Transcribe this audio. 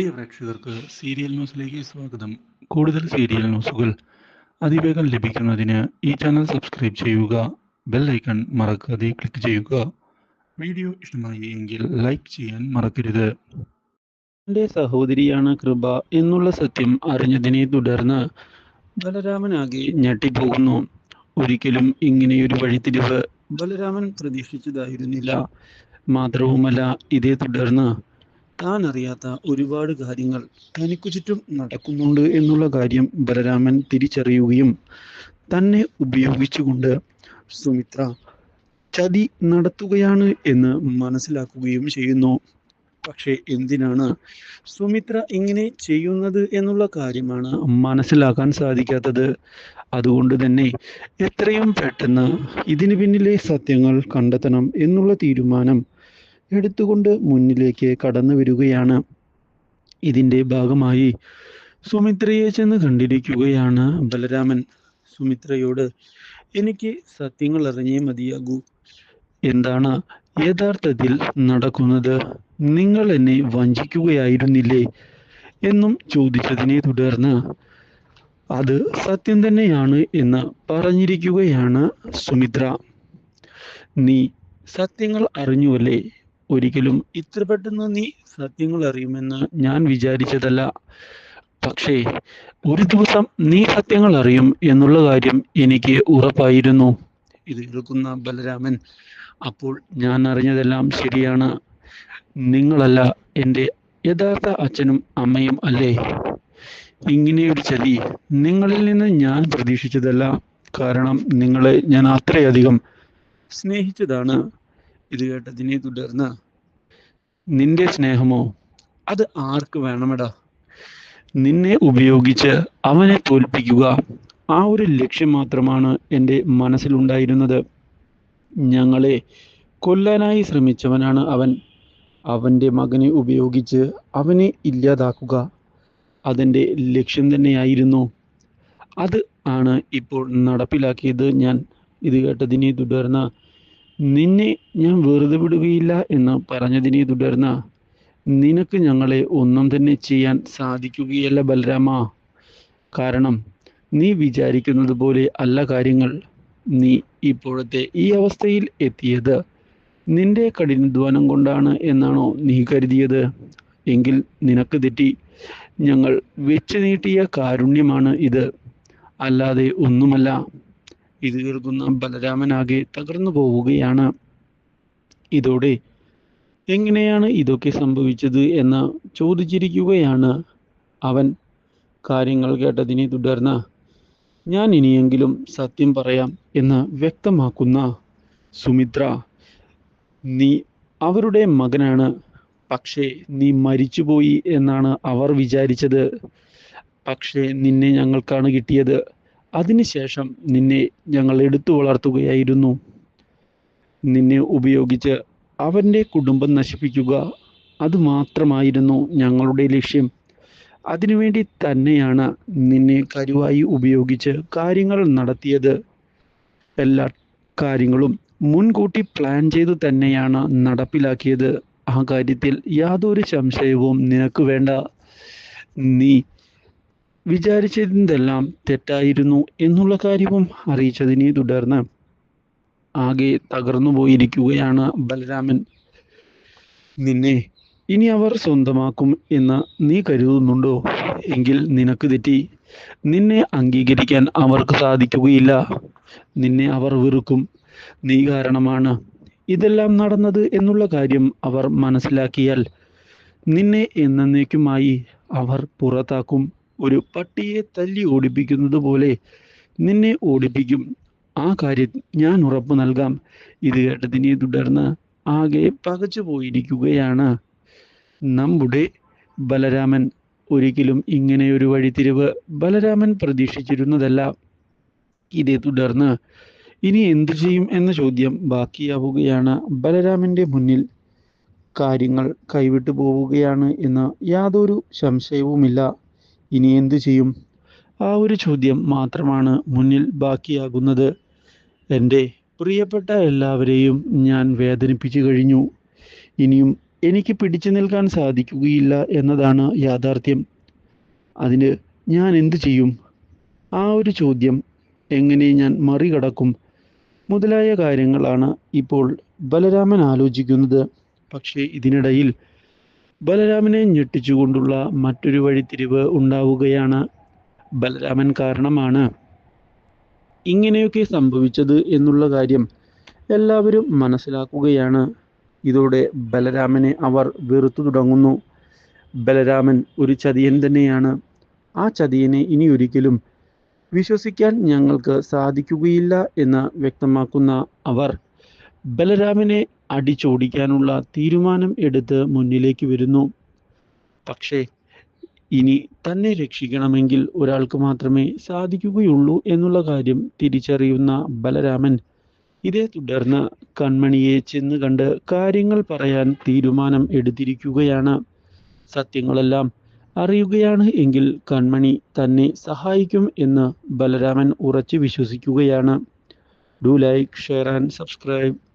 പ്രിയ പ്രേക്ഷകർക്ക് സീരിയൽ ന്യൂസിലേക്ക് സ്വാഗതം. കൂടുതൽ സീരിയൽ ന്യൂസുകൾ അതിവേഗം ലഭിക്കുന്നതിന് ഈ ചാനൽ സബ്സ്ക്രൈബ് ചെയ്യുക ബെൽ ഐക്കൺ മറക്കാതെ ക്ലിക്ക് ചെയ്യുക. വീഡിയോ ഇഷ്ടമായി എങ്കിൽ ലൈക്ക് ചെയ്യാൻ മറക്കരുത്. എന്റെ സഹോദരിയാണ് കൃപ എന്നുള്ള സത്യം അറിഞ്ഞതിനെ തുടർന്ന് ബലരാമനാകെ ഞെട്ടിപ്പോകുന്നു. ഒരിക്കലും ഇങ്ങനെയൊരു വഴിത്തിരിവ് ബലരാമൻ പ്രതീക്ഷിച്ചതായിരുന്നില്ല. മാത്രവുമല്ല ഇതേ തുടർന്ന് താൻ അറിയാത്ത ഒരുപാട് കാര്യങ്ങൾ തനിക്കു ചുറ്റും നടക്കുന്നുണ്ട് എന്നുള്ള കാര്യം ബലരാമൻ തിരിച്ചറിയുകയും തന്നെ ഉപയോഗിച്ചുകൊണ്ട് സുമിത്ര ചതി നടത്തുകയാണ് എന്ന് മനസ്സിലാക്കുകയും ചെയ്യുന്നു. പക്ഷേ എന്തിനാണ് സുമിത്ര ഇങ്ങനെ ചെയ്യുന്നത് എന്നുള്ള കാര്യമാണ് മനസ്സിലാക്കാൻ സാധിക്കാത്തത്. അതുകൊണ്ട് തന്നെ എത്രയും പെട്ടെന്ന് ഇതിന് പിന്നിലെ സത്യങ്ങൾ കണ്ടെത്തണം എന്നുള്ള തീരുമാനം എടുത്തുകൊണ്ട് മുന്നിലേക്ക് കടന്നു വരികയാണ്. ഇതിന്റെ ഭാഗമായി സുമിത്രയെ ചെന്ന് കണ്ടിരിക്കുകയാണ് ബലരാമൻ. സുമിത്രയോട് എനിക്ക് സത്യങ്ങൾ അറിഞ്ഞേ മതിയാകൂ. എന്താണ് യഥാർത്ഥത്തിൽ നടക്കുന്നത്? നിങ്ങൾ എന്നെ വഞ്ചിക്കുകയായിരുന്നില്ലേ? എന്നും ചോദിച്ചതിനെ തുടർന്ന് അത് സത്യം തന്നെയാണ് എന്ന് പറഞ്ഞിരിക്കുകയാണ് സുമിത്ര. നീ സത്യങ്ങൾ അറിഞ്ഞുവല്ലേ? ഒരിക്കലും ഇത്ര പെട്ടെന്ന് നീ സത്യങ്ങൾ അറിയുമെന്ന് ഞാൻ വിചാരിച്ചതല്ല. പക്ഷേ ഒരു ദിവസം നീ സത്യങ്ങൾ അറിയും എന്നുള്ള കാര്യം എനിക്ക് ഉറപ്പായിരുന്നു. ഇത് കേൾക്കുന്ന ബലരാമൻ അപ്പോൾ ഞാൻ അറിഞ്ഞതെല്ലാം ശരിയാണ്. നിങ്ങളല്ല എന്റെ യഥാർത്ഥ അച്ഛനും അമ്മയും അല്ലേ? ഇങ്ങനെയൊരു ചതി നിങ്ങളിൽ നിന്ന് ഞാൻ പ്രതീക്ഷിച്ചതല്ല. കാരണം നിങ്ങളെ ഞാൻ അത്രയധികം സ്നേഹിച്ചതാണ്. ഇത് കേട്ടതിനെ തുടർന്ന് നിന്റെ സ്നേഹമോ അത് ആർക്ക് വേണമെടാ? നിന്നെ ഉപയോഗിച്ച് അവനെ തോൽപ്പിക്കുക ആ ഒരു ലക്ഷ്യം മാത്രമാണ് എന്റെ മനസ്സിലുണ്ടായിരുന്നത്. ഞങ്ങളെ കൊല്ലാനായി ശ്രമിച്ചവനാണ് അവൻ. അവന്റെ മകനെ ഉപയോഗിച്ച് അവനെ ഇല്ലാതാക്കുക അതെന്റെ ലക്ഷ്യം തന്നെയായിരുന്നു. അത് ആണ് ഇപ്പോൾ നടപ്പിലാക്കിയത്. ഞാൻ ഇത് കേട്ടതിനെ തുടർന്ന് നിന്നെ ഞാൻ വെറുതെ വിടുകയില്ല എന്ന് പറഞ്ഞതിനെ തുടർന്ന് നിനക്ക് ഞങ്ങളെ ഒന്നും തന്നെ ചെയ്യാൻ സാധിക്കുകയല്ല ബലരാമ. കാരണം നീ വിചാരിക്കുന്നത് പോലെ അല്ല കാര്യങ്ങൾ. നീ ഇപ്പോഴത്തെ ഈ അവസ്ഥയിൽ എത്തിയത് നിന്റെ കഠിനാധ്വാനം കൊണ്ടാണ് എന്നാണോ നീ കരുതിയത്. എങ്കിൽ നിനക്ക് തെറ്റി. ഞങ്ങൾ വെച്ചു നീട്ടിയ കാരുണ്യമാണ് ഇത്. അല്ലാതെ ഒന്നുമല്ല. ഇത് കേൾക്കുന്ന ബലരാമനാകെ തകർന്നു പോവുകയാണ്. ഇതോടെ എങ്ങനെയാണ് ഇതൊക്കെ സംഭവിച്ചത് എന്ന് ചോദിച്ചിരിക്കുകയാണ് അവൻ. കാര്യങ്ങൾ കേട്ടതിനെ തുടർന്ന് ഞാൻ ഇനിയെങ്കിലും സത്യം പറയാം എന്ന് വ്യക്തമാക്കുന്ന സുമിത്ര നീ അവരുടെ മകനാണ്. പക്ഷേ നീ മരിച്ചുപോയി എന്നാണ് അവർ വിചാരിച്ചത്. പക്ഷേ നിന്നെ ഞങ്ങൾക്കാണ് കിട്ടിയത്. അതിനുശേഷം നിന്നെ ഞങ്ങൾ എടുത്തു വളർത്തുകയായിരുന്നു. നിന്നെ ഉപയോഗിച്ച് അവന്റെ കുടുംബം നശിപ്പിക്കുക അതുമാത്രമായിരുന്നു ഞങ്ങളുടെ ലക്ഷ്യം. അതിനുവേണ്ടി തന്നെയാണ് നിന്നെ കരുവായി ഉപയോഗിച്ച് കാര്യങ്ങൾ നടത്തിയത്. എല്ലാ കാര്യങ്ങളും മുൻകൂട്ടി പ്ലാൻ ചെയ്തു തന്നെയാണ് നടപ്പിലാക്കിയത്. ആ കാര്യത്തിൽ യാതൊരു സംശയവും നിനക്ക് വേണ്ട. നീ വിചാരിച്ചതെല്ലാം തെറ്റായിരുന്നു എന്നുള്ള കാര്യവും അറിയിച്ചതിനെ തുടർന്ന് ആകെ തകർന്നു പോയിരിക്കുകയാണ് ബലരാമൻ. നിന്നെ ഇനി അവർ സ്വന്തമാക്കും എന്ന് നീ കരുതുന്നുണ്ടോ? എങ്കിൽ നിനക്ക് തെറ്റി. നിന്നെ അംഗീകരിക്കാൻ അവർക്ക് സാധിക്കുകയില്ല. നിന്നെ അവർ വെറുക്കും. നീ കാരണമാണ് ഇതെല്ലാം നടന്നത് എന്നുള്ള കാര്യം അവർ മനസ്സിലാക്കിയാൽ നിന്നെ എന്നേക്കുമായി അവർ പുറത്താക്കും. ഒരു പട്ടിയെ തല്ലി ഓടിപ്പിക്കുന്നത് പോലെ നിന്നെ ഓടിപ്പിക്കും. ആ കാര്യം ഞാൻ ഉറപ്പ് നൽകാം. ഇത് കേട്ടതിനെ തുടർന്ന് ആകെ പകച്ചു പോയിരിക്കുകയാണ്. നമ്മുടെ ബലരാമൻ. ഒരിക്കലും ഇങ്ങനെ ഒരു വഴിത്തിരിവ് ബലരാമൻ പ്രതീക്ഷിച്ചിരുന്നതല്ല. ഇതേ തുടർന്ന് ഇനി എന്തു ചെയ്യും എന്ന ചോദ്യം ബാക്കിയാവുകയാണ് ബലരാമന്റെ മുന്നിൽ. കാര്യങ്ങൾ കൈവിട്ടു പോവുകയാണ് എന്ന് യാതൊരു സംശയവുമില്ല. ഇനി എന്തു ചെയ്യും? ആ ഒരു ചോദ്യം മാത്രമാണ് മുന്നിൽ ബാക്കിയാകുന്നത്. എന്റെ പ്രിയപ്പെട്ട എല്ലാവരെയും ഞാൻ വേദനിപ്പിച്ചു കഴിഞ്ഞു. ഇനിയും എനിക്ക് പിടിച്ചു നിൽക്കാൻ സാധിക്കുകയില്ല എന്നതാണ് യാഥാർത്ഥ്യം. അതിന് ഞാൻ എന്തു ചെയ്യും? ആ ഒരു ചോദ്യം എങ്ങനെ ഞാൻ മറികടക്കും? മുതലായ കാര്യങ്ങളാണ് ഇപ്പോൾ ബലരാമൻ ആലോചിക്കുന്നത്. പക്ഷേ ഇതിനിടയിൽ ബലരാമനെ ഞെട്ടിച്ചുകൊണ്ടുള്ള മറ്റൊരു വഴിത്തിരിവ് ഉണ്ടാവുകയാണ് ബലരാമൻ കാരണമാണ്. ഇങ്ങനെയൊക്കെ സംഭവിച്ചത് എന്നുള്ള കാര്യം എല്ലാവരും മനസ്സിലാക്കുകയാണ്. ഇതോടെ ബലരാമനെ അവർ വെറുത്തു തുടങ്ങുന്നു. ബലരാമൻ ഒരു ചതിയൻ തന്നെയാണ്. ആ ചതിയനെ ഇനി ഒരിക്കലും വിശ്വസിക്കാൻ ഞങ്ങൾക്ക് സാധിക്കുകയില്ല എന്ന് വ്യക്തമാക്കുന്ന അവർ ബലരാമനെ അടിച്ചോടിക്കാനുള്ള തീരുമാനം എടുത്ത് മുന്നിലേക്ക് വരുന്നു. പക്ഷേ ഇനി തന്നെ രക്ഷിക്കണമെങ്കിൽ ഒരാൾക്ക് മാത്രമേ സാധിക്കുകയുള്ളൂ എന്നുള്ള കാര്യം തിരിച്ചറിയുന്ന ബലരാമൻ ഇതേ തുടർന്ന് കൺമണിയെ ചെന്ന് കണ്ട് കാര്യങ്ങൾ പറയാൻ തീരുമാനം എടുത്തിരിക്കുകയാണ്. സത്യങ്ങളെല്ലാം അറിയുകയാണ് എങ്കിൽ കൺമണി തന്നെ സഹായിക്കും എന്ന് ബലരാമൻ ഉറച്ചു വിശ്വസിക്കുകയാണ്. Do like share and subscribe.